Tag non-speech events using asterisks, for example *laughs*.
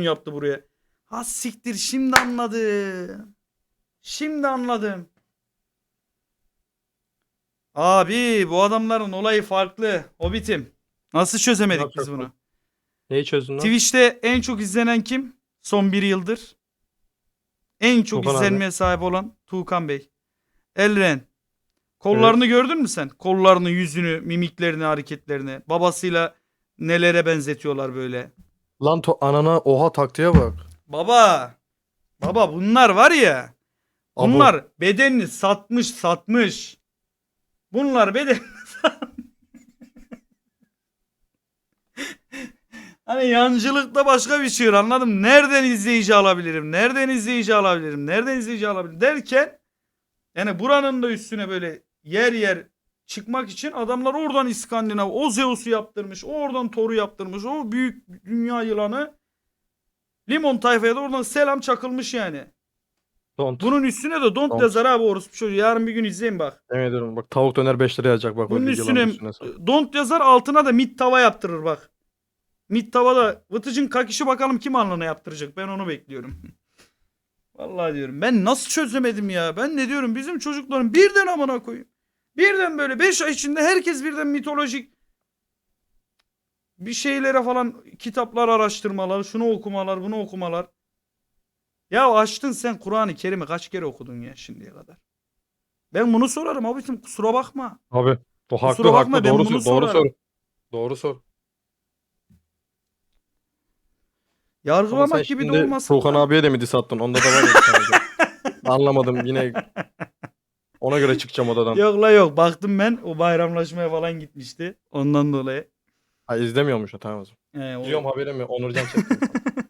yaptı buraya. Ha siktir şimdi anladım. Şimdi anladım. Abi bu adamların olayı farklı. Hobbit'im. Nasıl çözemedik Yok, biz yok, bunu? Neyi çözdün lan? Twitch'te en çok izlenen kim? Son bir yıldır. En çok Tuğkan abi. izlenmeye sahip olan Tuğkan Bey. Elren. Kollarını gördün mü sen? Kollarını, yüzünü, mimiklerini, hareketlerini. Babasıyla nelere benzetiyorlar böyle. Lan to anana oha taktiğe bak. Baba. Baba bunlar var ya. Abo. Bunlar bedenini satmış satmış. Bunlar beden *laughs* Hani yancılıkta başka bir şey var, anladım. Nereden izleyici alabilirim? Nereden izleyici alabilirim? Nereden izleyici alabilirim? Derken yani buranın da üstüne böyle yer yer çıkmak için adamlar oradan İskandinav, o Zeus'u yaptırmış, o oradan Thor'u yaptırmış, o büyük dünya yılanı Limon tayfaya da oradan selam çakılmış yani. Don't. Bunun üstüne de don't, Don't. yazar abi orospu çocuğu. Yarın bir gün izleyin bak. Yemin ediyorum bak tavuk döner 5 lira yazacak bak. Bunun üstüne, üstüne. don't yazar altına da mit tava yaptırır bak. Mit tavada Vıtıcın kakişi bakalım kim alnına yaptıracak. Ben onu bekliyorum. *laughs* Vallahi diyorum. Ben nasıl çözemedim ya? Ben ne diyorum bizim çocukların birden amına koyayım. Birden böyle 5 ay içinde herkes birden mitolojik bir şeylere falan kitaplar araştırmalar, şunu okumalar, bunu okumalar. Ya açtın sen Kur'an-ı Kerim'i kaç kere okudun ya şimdiye kadar? Ben bunu sorarım abicim kusura bakma. Abi. O haklı Kusura bakma, haklı ben doğru, bunu sor, doğru sorarım. sor. Doğru sor. Ama Yargılamak gibi de olmasın. Furkan abiye de mi diss attın? Onda da var ya bir tane de. *laughs* Anlamadım yine. Ona göre çıkacağım odadan. Yok la yok baktım ben o bayramlaşmaya falan gitmişti. Ondan dolayı. Ha izlemiyormuş o tamam o zaman. He, o- Biliyorum haberim yok. Onurcan çekti. *laughs*